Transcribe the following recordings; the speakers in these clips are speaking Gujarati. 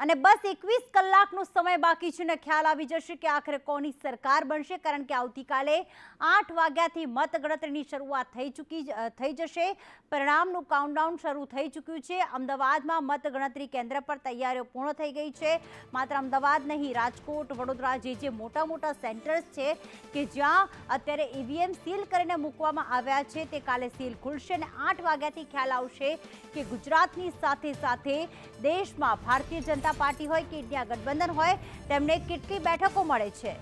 અને બસ એકવીસ કલાકનો સમય બાકી છે ને ખ્યાલ આવી જશે કે આખરે કોની સરકાર બનશે, કારણ કે આવતીકાલે આઠ વાગ્યાથી મતગણતરીની શરૂઆત થઈ ચૂકી થઈ જશે. પરિણામનું કાઉન્ટડાઉન શરૂ થઈ ચૂક્યું છે. અમદાવાદમાં મતગણતરી કેન્દ્ર પર તૈયારીઓ પૂર્ણ થઈ ગઈ છે. માત્ર અમદાવાદ નહીં, રાજકોટ, વડોદરા જે જે મોટા મોટા સેન્ટર્સ છે કે જ્યાં અત્યારે ઈવીએમ સીલ કરીને મૂકવામાં આવ્યા છે, તે કાલે સીલ ખુલશે અને આઠ વાગ્યાથી ખ્યાલ આવશે કે ગુજરાતની સાથે સાથે દેશમાં ભારતીય જનતા પાર્ટી હોય કે ઇન્ડિયા ગઠબંધન હોય, તેમને કેટલી બેઠકો મળે છે?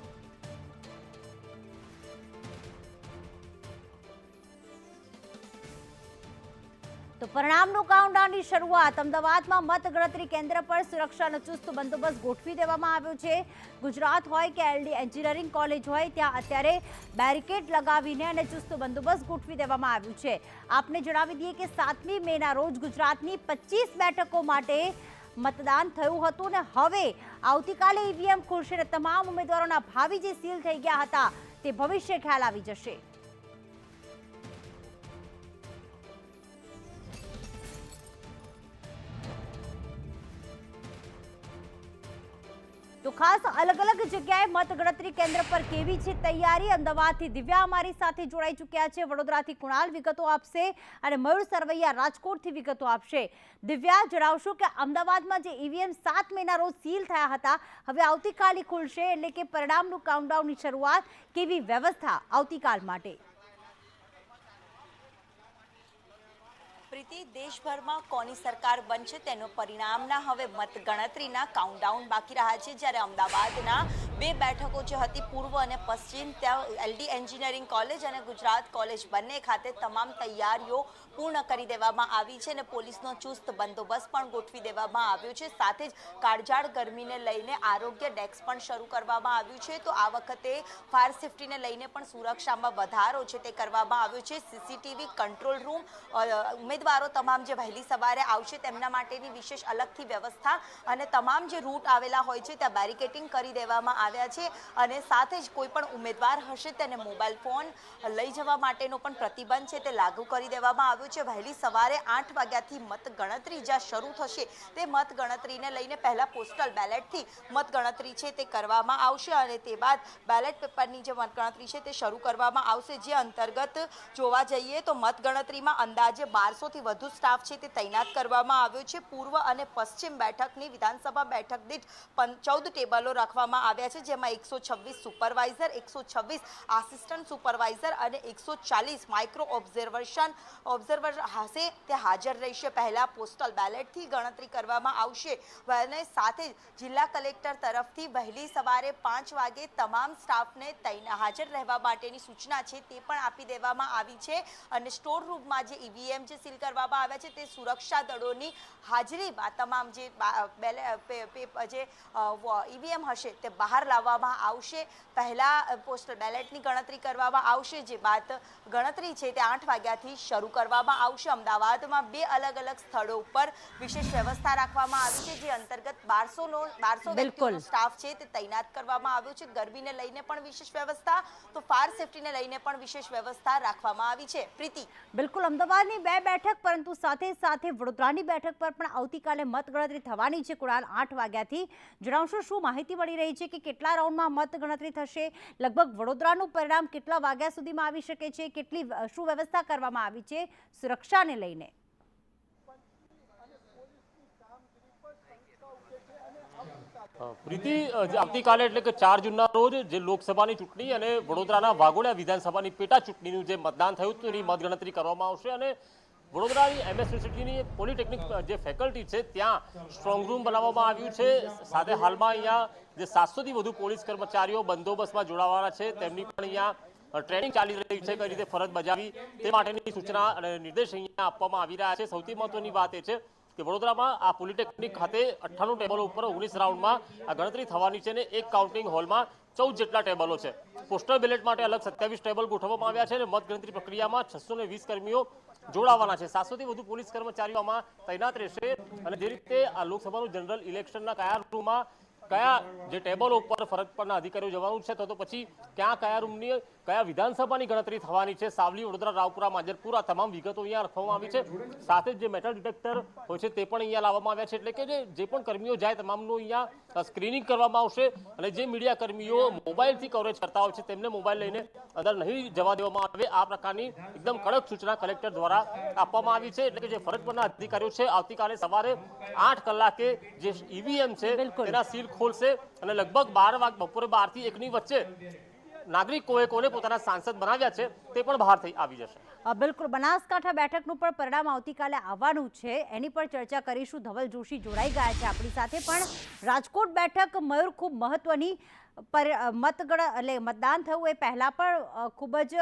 તો પરિણામનું કાઉન્ટડાઉનની શરૂઆત. અમદાવાદમાં મતગણતરી કેન્દ્ર પર સુરક્ષાનો ચુસ્ત બંદોબસ્ત ગોઠવી દેવામાં આવ્યો છે. ગુજરાત હોય કે એલડી એન્જિનિયરિંગ કોલેજ હોય, ત્યાં અત્યારે બેરિકેડ લગાવીને અને ચુસ્ત બંદોબસ્ત ગોઠવી દેવામાં આવ્યું છે. આપને જણાવી દઈએ કે સાતમી મેના રોજ ગુજરાતની પચીસ બેઠકો માટે મતદાન થયું હતું ને હવે આવતીકાલે ઈવીએમ ખુલશે ને તમામ ઉમેદવારોના ભાવિ જે સીલ થઈ ગયા હતા તે ભવિષ્ય ખ્યાલ આવી જશે. તો ખાસ અલગ અલગ જગ્યાએ મતગણતરી કેન્દ્ર પર કેવી છે તૈયારી? અમદાવાદથી દિવ્યા અમારી સાથે જોડાઈ ચૂક્યા છે. વડોદરાથી કુણાલ વિગતો આપશે અને મયુર સરવૈયા રાજકોટથી વિગતો આપશે. દિવ્યા, જણાવશો કે અમદાવાદમાં જે ઈવીએમ સાત મેના રોજ સીલ થયા હતા, હવે આવતીકાલે ખુલશે એટલે કે પરિણામનું કાઉન્ટડાઉનની શરૂઆત કેવી વ્યવસ્થા આવતીકાલ માટે? પ્રીતિ દેશભરમાં કોની સરકાર બનશે તેનો પરિણામના હવે મતગણતરીના કાઉન્ટડાઉન બાકી રહ્યા છે. જ્યારે અમદાવાદના બે બેઠકો જે હતી, પૂર્વ અને પશ્ચિમ, ત્યાં એલડી એન્જિનિયરિંગ કોલેજ અને ગુજરાત કોલેજ બંને ખાતે તમામ તૈયારીઓ પૂર્ણ કરી દેવામાં આવી છે અને પોલીસનો ચુસ્ત બંદોબસ્ત પણ ગોઠવી દેવામાં આવ્યો છે. સાથે જ કાળજાળ ગરમીને લઈને આરોગ્ય ડેસ્ક પણ શરૂ કરવામાં આવ્યું છે. તો આ વખતે ફાયર સેફટીને લઈને પણ સુરક્ષામાં વધારો છે તે કરવામાં આવ્યો છે. સીસીટીવી કંટ્રોલ રૂમ ઉમેદવારો તમામ જે વહેલી સવારે આવશે તેમના માટેની વિશેષ અલગથી વ્યવસ્થા અને તમામ જે રૂટ આવેલા હોય છે ત્યાં બેરિકેટિંગ કરી દેવામાં આવ્યા છે અને સાથે જ કોઈ પણ ઉમેદવાર હશે તેને મોબાઈલ ફોન લઈ જવા માટેનો પણ પ્રતિબંધ છે તે લાગુ કરી દેવામાં આવ્યો છે. વહેલી સવારે આઠ વાગ્યાથી મતગણતરી જ્યાં શરૂ થશે તે મતગણતરીને લઈને પહેલાં પોસ્ટલ બેલેટથી મતગણતરી છે તે કરવામાં આવશે અને તે બાદ બેલેટ પેપરની જે મતગણતરી છે તે શરૂ કરવામાં આવશે. જે અંતર્ગત જોવા જઈએ તો મતગણતરીમાં અંદાજે બારસોથી વધુ સ્ટાફ છે તે તૈનાત કરવામાં આવ્યો છે. પૂર્વ અને પશ્ચિમ બેઠકની વિધાનસભા બેઠક દીઠ ચૌદ ટેબલો રાખવામાં આવ્યા છે, જેમાં એકસો છવ્વીસ સુપરવાઇઝર, એકસો છવ્વીસ આસિસ્ટન્ટ સુપરવાઇઝર અને એકસો ચાલીસ માઇક્રો ઓબ્ઝર્વેશન, ઓબ્ઝર્વર હશે તે હાજર રહેશે. પહેલાં પોસ્ટલ બેલેટથી ગણતરી કરવામાં આવશે. અને સાથે જિલ્લા કલેક્ટર તરફથી વહેલી સવારે પાંચ વાગે તમામ સ્ટાફને તૈના, હાજર રહેવા માટેની સૂચના છે તે પણ આપી દેવામાં આવી છે. અને સ્ટોર રૂમમાં જે ઈવીએમ જે સીલ કરવામાં આવ્યા છે તે સુરક્ષા દળોની હાજરીમાં તમામ જે જે ઈવીએમ હશે તે બહાર લાવવામાં આવશે. પહેલા પોસ્ટલ બેલેટની ગણતરી કરવામાં આવશે જે બાદ ગણતરી છે તે આઠ વાગ્યાથી શરૂ કરવામાં આવશે. અમદાવાદમાં બે અલગ અલગ સ્થળો ઉપર વિશેષ વ્યવસ્થા રાખવામાં આવી છે જે અંતર્ગત બારસોનો બારસો બિલકુલ. સ્ટાફ છે તે તૈનાત કરવામાં આવ્યો છે. ગરમીને લઈને પણ વિશેષ વ્યવસ્થા તો ફાયર સેફટીને લઈને પણ વિશેષ વ્યવસ્થા રાખવામાં આવી છે. પ્રીતિ. બિલકુલ. અમદાવાદની બે બેઠક પરંતુ સાથે સાથે વડોદરાની બેઠક પર પણ આવતીકાલે મતગણતરી થવાની છે. કુણાલ આઠ વાગ્યાથી. જણાવશો, શું માહિતી મળી રહી છે કે કેટલા રાઉન્ડમાં મતગણતરી થશે? લગભગ વડોદરાનું પરિણામ કેટલા વાગ્યા સુધીમાં આવી શકે છે? કેટલી શું વ્યવસ્થા કરવામાં આવી છે? સુરક્ષાને લઈને. પ્રીતિ આવતીકાલે એટલે કે ચાર જૂનના રોજ જે લોકસભાની ચૂંટણી અને વડોદરાના વાઘોડિયા વિધાનસભાની પેટા ચૂંટણીનું જે મતદાન થયું એની મતગણતરી કરવામાં આવશે અને વડોદરાની એમએસ યુનિવર્સિટીની પોલિટેકનિક જે ફેકલ્ટી છે, ત્યાં સ્ટ્રોંગરૂમ બનાવવામાં આવ્યું છે. સાથે હાલમાં અહીંયા જે સાતસોથી વધુ પોલીસ કર્મચારીઓ બંદોબસ્તમાં જોડાવાના છે. તેમની પણ અહીંયા ટ્રેનિંગ ચાલી રહી છે, કઈ રીતે ફરજ બજાવી તે માટેની સૂચના અને નિર્દેશ અહીંયા આપવામાં આવી રહ્યા છે. સૌથી મહત્વની વાત એ છે કે વડોદરામાં આ પોલિટેકનિક ખાતે અઠ્ઠાણું ટેબલો ઉપર ઓગણીસ રાઉન્ડમાં આ ગણતરી થવાની છે અને એક કાઉન્ટિંગ હોલમાં ચૌદ જેટલા ટેબલો છે. પોસ્ટલ બેલેટ માટે અલગ સત્યાવીસ ટેબલ ગોઠવવામાં આવ્યા છે અને મતગણતરી પ્રક્રિયામાં છસો વીસ કર્મીઓ જોડાવાના છે. સાતસોથી વધુ પોલીસ કર્મચારીઓમાં તૈનાત રહેશે અને જે રીતે આ લોકસભાનું જનરલ ઇલેક્શનના કયા રૂમમાં કયા જે ટેબલો ઉપર ફરજ પરના અધિકારીઓ જવાનું છે તો પછી ક્યાં કયા રૂમની કયા વિધાનસભાની ગણતરી થવાની છે? સાવલી વડોદરા રાવપુરા માંજરપુર આ તમામ વિગતો અહીંયા રાખવામાં આવી છે. સાથે જ જે મેટલ ડિટેક્ટર હોય છે તે પણ અહીંયા લાવવામાં આવ્યા છે. એટલે કે જે પણ કર્મીઓ જાય તમામનું અહીંયા સ્ક્રીનિંગ કરવામાં આવશે અને જે મીડિયા કર્મીઓ મોબાઈલથી કવરેજ કરતા હોય છે તેમને મોબાઈલ લઈને અંદર નહીં જવા દેવામાં આવે. આ પ્રકારની એકદમ કડક સૂચના કલેક્ટર દ્વારા આપવામાં આવી છે. એટલે કે જે ફરજ પરના અધિકારીઓ છે આવતીકાલે સવારે આઠ કલાકે જે ઈવીએમ છે બિલકુલ. તેના સીલ ખોલશે અને લગભગ બાર વાગ બપોરે બારથી એકની વચ્ચે નાગરિકોએ કોને પોતાના સાંસદ બનાવ્યા છે તે પણ બહાર થઈ આવી જશે. બિલકુલ. બનાસકાંઠા બેઠકનું પણ પરિણામ આવતીકાલે આવવાનું છે. એની પણ ચર્ચા કરીશું. ધવલ જોશી જોડાઈ ગયા છે આપણી સાથે. પણ રાજકોટ બેઠક મયુર ખૂબ મહત્વની પર મતગણ, એટલે મતદાન થયું. એ પહેલાં પણ ખૂબ જ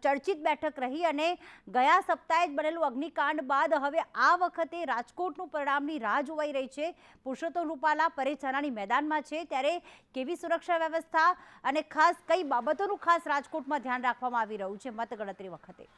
ચર્ચિત બેઠક રહી અને ગયા સપ્તાહે જ બનેલું અગ્નિકાંડ બાદ હવે આ વખતે રાજકોટનું પરિણામની રાહ જોવાઈ રહી છે. પુરુષોત્તમ રૂપાલા પરેચરાની મેદાનમાં છે. ત્યારે કેવી સુરક્ષા વ્યવસ્થા અને ખાસ કઈ બાબતોનું ખાસ રાજકોટમાં ધ્યાન રાખવામાં આવી રહ્યું છે મતગણતરી વખતે?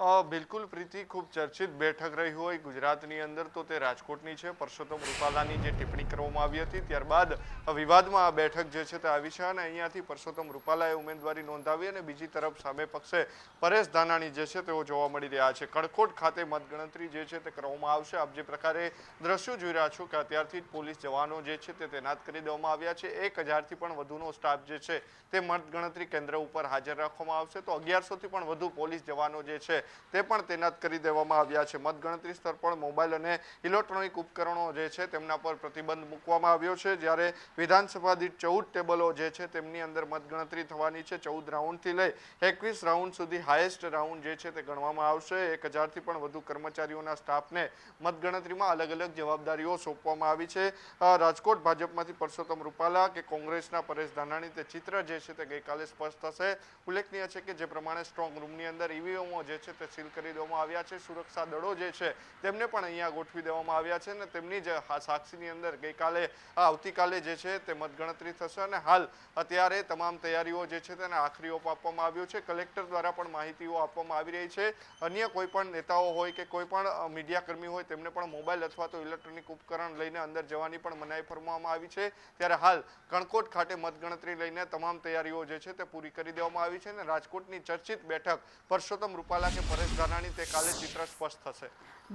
બિલકુલ પ્રીતિ, ખૂબ ચર્ચિત બેઠક રહી હોય ગુજરાતની અંદર તો તે રાજકોટની છે. પરસોત્તમ રૂપાલાની જે ટિપ્પણી કરવામાં આવી હતી, ત્યારબાદ વિવાદમાં આ બેઠક જે છે તે આવી છે અને અહીંયાથી પરસોત્તમ રૂપાલાએ ઉમેદવારી નોંધાવી અને બીજી તરફ સામે પક્ષે પરેશ ધાનાણી જે છે તેઓ જોવા મળી રહ્યા છે. કડકોટ ખાતે મતગણતરી જે છે તે કરવામાં આવશે. આપ જે પ્રકારે દ્રશ્યો જોઈ રહ્યા છો કે અત્યારથી જ પોલીસ જવાનો જે છે તે તૈનાત કરી દેવામાં આવ્યા છે. એક હજારથી પણ વધુનો સ્ટાફ જે છે તે મતગણતરી કેન્દ્ર ઉપર હાજર રાખવામાં આવશે. તો અગિયારસોથી પણ વધુ પોલીસ જવાનો જે છે તે પણ તૈનાત કરી દેવામાં આવ્યા છે. મતગણતરી સ્તર પર મોબાઈલ અને ઇલેક્ટ્રોનિક ઉપકરણો જે છે તેમના પર પ્રતિબંધ મૂકવામાં આવ્યો છે. જ્યારે વિધાનસભા દીઠ ચૌદ ટેબલો જે છે તેમની અંદર મતગણતરી થવાની છે. ચૌદ રાઉન્ડથી લઈ એકવીસ રાઉન્ડ સુધી હાઈએસ્ટ રાઉન્ડ જે છે તે ગણવામાં આવશે. એક હજારથી પણ વધુ કર્મચારીઓના સ્ટાફને મતગણતરીમાં અલગ અલગ જવાબદારીઓ સોંપવામાં આવી છે. રાજકોટ ભાજપમાંથી પરસોત્તમ રૂપાલા કે કોંગ્રેસના પરેશ ધાનાણી તે ચિત્ર જે છે તે ગઈકાલે સ્પષ્ટ થશે. ઉલ્લેખનીય છે કે જે પ્રમાણે સ્ટ્રોંગ રૂમની અંદર ઈવીએમઓ જે છે તે સીલ કરી દેવામાં આવ્યા છે. સુરક્ષા દળો જે છે, તેમને પણ અહીંયા ગોઠવી દેવામાં આવ્યા છે અને તેમની જ સાક્ષીની અંદર ગઈકાલે આવતીકાલે જે છે તે મતગણતરી થશે અને હાલ અત્યારે તમામ તૈયારીઓ જે છે તેને આખરી ઓપ આપવામાં આવ્યો છે. કલેક્ટર દ્વારા પણ માહિતીઓ આપવામાં આવી રહી છે. અન્ય કોઈ પણ નેતાઓ હોય કે કોઈ પણ મીડિયાકર્મી હોય તેમને પણ મોબાઈલ અથવા તો ઇલેક્ટ્રોનિક ઉપકરણ લઈને અંદર જવાની પણ મનાઈ ફરમાવવામાં આવી છે. ત્યારે હાલ કણકોટ ખાતે મતગણતરી લઈને તમામ તૈયારીઓ જે છે તે પૂરી કરી દેવામાં આવી છે અને રાજકોટની ચર્ચિત બેઠક પરસોત્તમ રૂપાલા કે પરેશ ધાનાણી તે કાલે ચિત્ર સ્પષ્ટ થશે.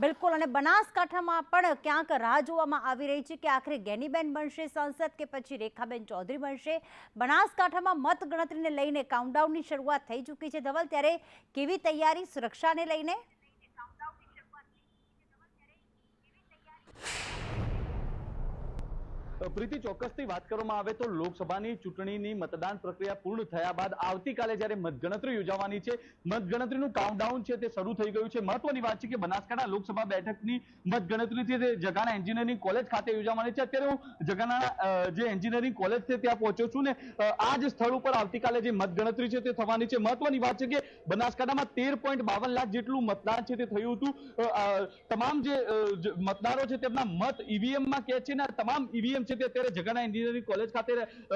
બિલકુલ, અને બનાસકાંઠામાં પણ ક્યાંક રાહ જોવામાં આવી રહી છે કે આખરે ગેનીબેન બનશે સંસદ કે પછી રેખાબેન ચૌધરી બનશે. બનાસકાંઠામાં મતગણતરીને લઈને કાઉન્ટડાઉનની શરૂઆત થઈ ચૂકી છે. ધવલ, ત્યારે કેવી તૈયારી સુરક્ષાને લઈને? પ્રીતિ, ચોક્કસથી વાત કરવામાં આવે તો લોકસભાની ચૂંટણીની મતદાન પ્રક્રિયા પૂર્ણ થયા બાદ આવતીકાલે જ્યારે મતગણતરી યોજાવાની છે, મતગણતરીનું કાઉન્ટડાઉન છે તે શરૂ થઈ ગયું છે. મહત્વની વાત છે કે બનાસકાંઠા લોકસભા બેઠકની મતગણતરી છે તે જગાના એન્જિનિયરિંગ કોલેજ ખાતે યોજાવાની છે. અત્યારે હું જગાના જે એન્જિનિયરિંગ કોલેજ છે ત્યાં પહોંચ્યો છું ને આ જ સ્થળ ઉપર આવતીકાલે જે મતગણતરી છે તે થવાની છે. મહત્વની વાત છે કે બનાસકાંઠામાં તેર પોઈન્ટ બાવન લાખ જેટલું મતદાન છે તે થયું હતું. તમામ જે મતદારો છે તેમના મત ઈવીએમમાં કે છે ને તમામ ઈવીએમ છે તે અત્યારે જગાના એન્જિનિયરિંગ કોલેજ ખાતે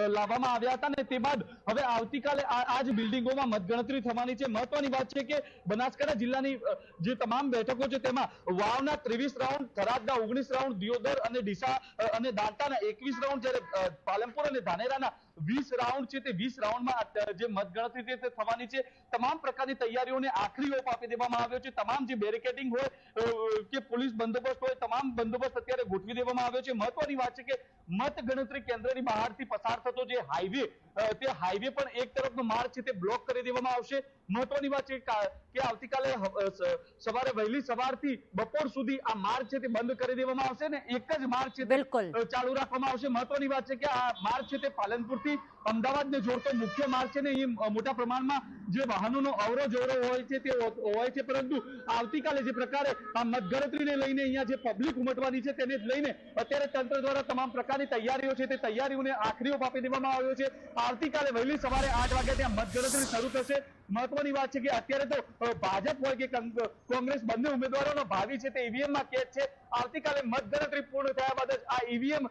લાવવામાં આવ્યા હતા ને તે બાદ હવે આવતીકાલે આ જ બિલ્ડિંગોમાં મતગણતરી થવાની છે. મહત્વની વાત છે કે બનાસકાંઠા જિલ્લાની જે તમામ બેઠકો છે તેમાં વાવના ત્રેવીસ રાઉન્ડ થરાદના ઓગણીસ રાઉન્ડ દિયોદર અને ડીસા અને દાંતાના એકવીસ રાઉન્ડ જ્યારે પાલનપુર અને ધાનેરાના વીસ રાઉન્ડ છે તે વીસ રાઉન્ડમાં જે મતગણતરી તે થવાની છે. તમામ પ્રકારની તૈયારીઓને આખરી ઓપ આપી દેવામાં આવ્યો છે. તમામ જે બેરિકેડિંગ હોય કે પોલીસ બંદોબસ્ત હોય તમામ બંદોબસ્ત અત્યારે ગોઠવી દેવામાં આવ્યો છે. મહત્વની વાત છે કે મત ગણતરી કેન્દ્રની બહારથી પસાર થતો જે હાઈવે તે હાઈવે પણ એક તરફનો માર્ગ છે તે બ્લોક કરી દેવામાં આવશે. મહત્વની વાત છે કે આવતીકાલે સવારે વહેલી સવારથી બપોર સુધી આ માર્ગ છે તે બંધ કરી દેવામાં આવશે ને એક જ માર્ગ છે બિલકુલ. ચાલુ રાખવામાં આવશે. મહત્વની વાત છે કે આ માર્ગ છે તે પાલનપુરથી અમદાવાદને જોડતો મુખ્ય માર્ગ છે ને એ મોટા પ્રમાણમાં જે વાહનોનો અવરો જવરો હોય છે તે હોય છે. પરંતુ આવતીકાલે જે પ્રકારે આ મતગણતરીને લઈને અહીંયા જે પબ્લિક ઉમટવાની છે તેને લઈને અત્યારે તંત્ર દ્વારા તમામ પ્રકારની તૈયારીઓ છે તે તૈયારીઓને આખરી ઓપ આપી દેવામાં આવ્યો છે. આવતીકાલે વહેલી સવારે આઠ વાગે ત્યાં મતગણતરી શરૂ થશે. મહત્વની વાત છે કે અત્યારે તો ભાજપ હોય કે કોંગ્રેસ બંને ઉમેદવારોનો ભાવિ છે તે ઈવીએમમાં કેદ છે. આવતીકાલે મતગણતરી પૂર્ણ થયા બાદ આ ઈવીએમ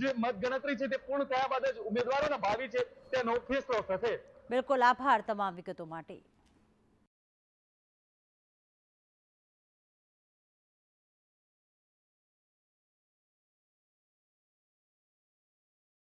જે મતગણતરી છે તે પૂર્ણ થયા બાદ જ ઉમેદવારોના ભાવિ છે તેનો ફેસલો થશે. બિલકુલ આભાર તમામ વિગતો માટે.